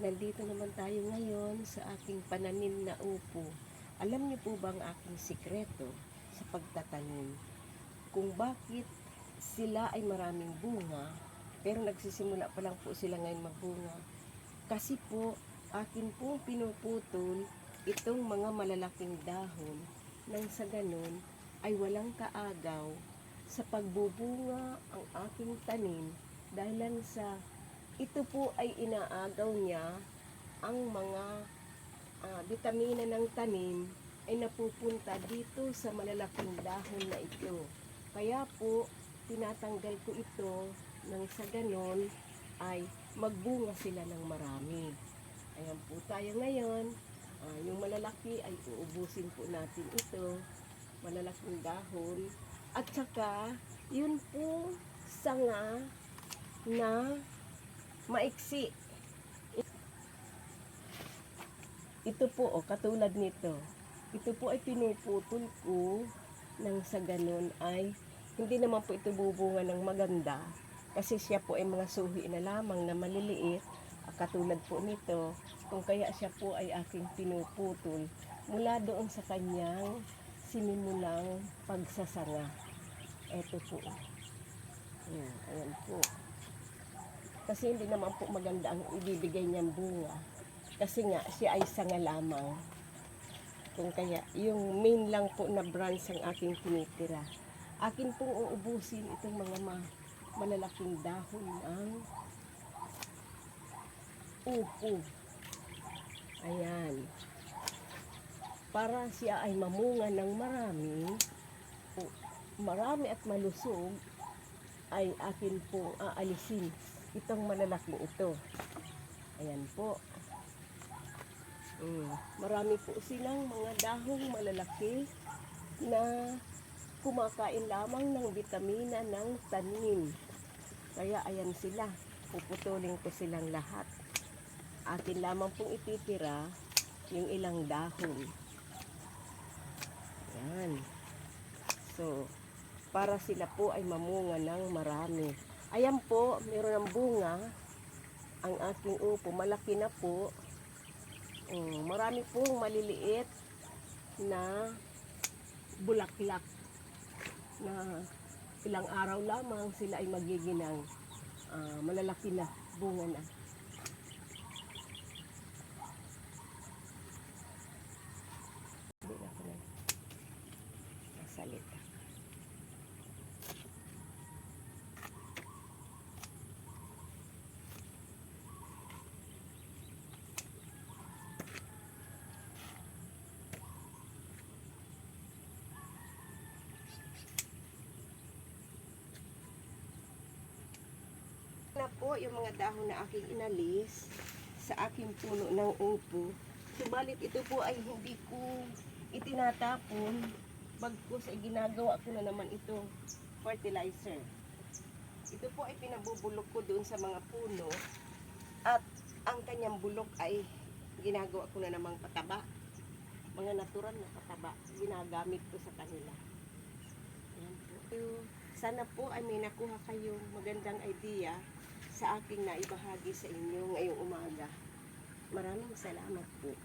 Nandito naman tayo ngayon sa aking pananim na upo. Alam niyo po ba ang aking sikreto sa pagtatanim? Kung bakit sila ay maraming bunga, pero nagsisimula pa lang po sila ngayon magbunga. Kasi po, akin po pinuputol itong mga malalaking dahon nang sa ganun ay walang kaagaw sa pagbubunga ang aking tanim dahil sa ito po ay inaagaw niya ang mga ah, bitamina ng tanim ay napupunta dito sa malalaking dahon na ito. Kaya po, tinatanggal ko ito nang sa ganon ay magbunga sila ng marami. Ayan po tayo ngayon. Ah, yung malalaki ay uubusin po natin ito. Malalaking dahon. At saka, yun po sanga na maiksi. Ito po, oh, katulad nito. Ito po ay pinuputol ko nang sa ganun ay hindi naman po ito bubunga ng maganda kasi siya po ay mga suhi na lamang na maliliit katulad po nito kung kaya siya po ay aking pinuputol mula doon sa kanyang sinimulang pagsasanga. Ito po. Ayan, ayan po. Kasi hindi naman po maganda ang ibibigay niyang bunga. Kasi nga, siya ay sanga lamang. Kung kaya, yung main lang po na branch ang aking tinitira. Akin pong uubusin itong mga ma- malalaking dahon ng upo. Ayan. Para siya ay mamunga ng marami, marami at malusog, ay akin pong aalisin itong malalaking ito. Ayan po. Mm. Marami po silang mga dahong malalaki na kumakain lamang ng vitamina ng tanim. Kaya ayan sila. Puputulin ko silang lahat. Akin lamang pong ititira yung ilang dahon. Ayan. So, para sila po ay mamunga ng marami. Ayan po, meron ng bunga. Ang aking upo, malaki na po. Mm, marami pong maliliit na bulaklak na ilang araw lamang sila ay magiging ng ah, malalaki na bunga na. Hindi na ako na nasalita. na yung mga dahon na aking inalis sa aking puno ng upo. Subalit ito po ay hindi ko itinatapon. Bagkus ay ginagawa ko na naman ito fertilizer. Ito po ay pinabubulok ko doon sa mga puno at ang kanyang bulok ay ginagawa ko na namang pataba. Mga natural na pataba. Ginagamit ko sa kanila. Ayan po. Sana po ay may nakuha kayong magandang idea sa aking naibahagi sa inyo ngayong umaga. Maraming salamat po.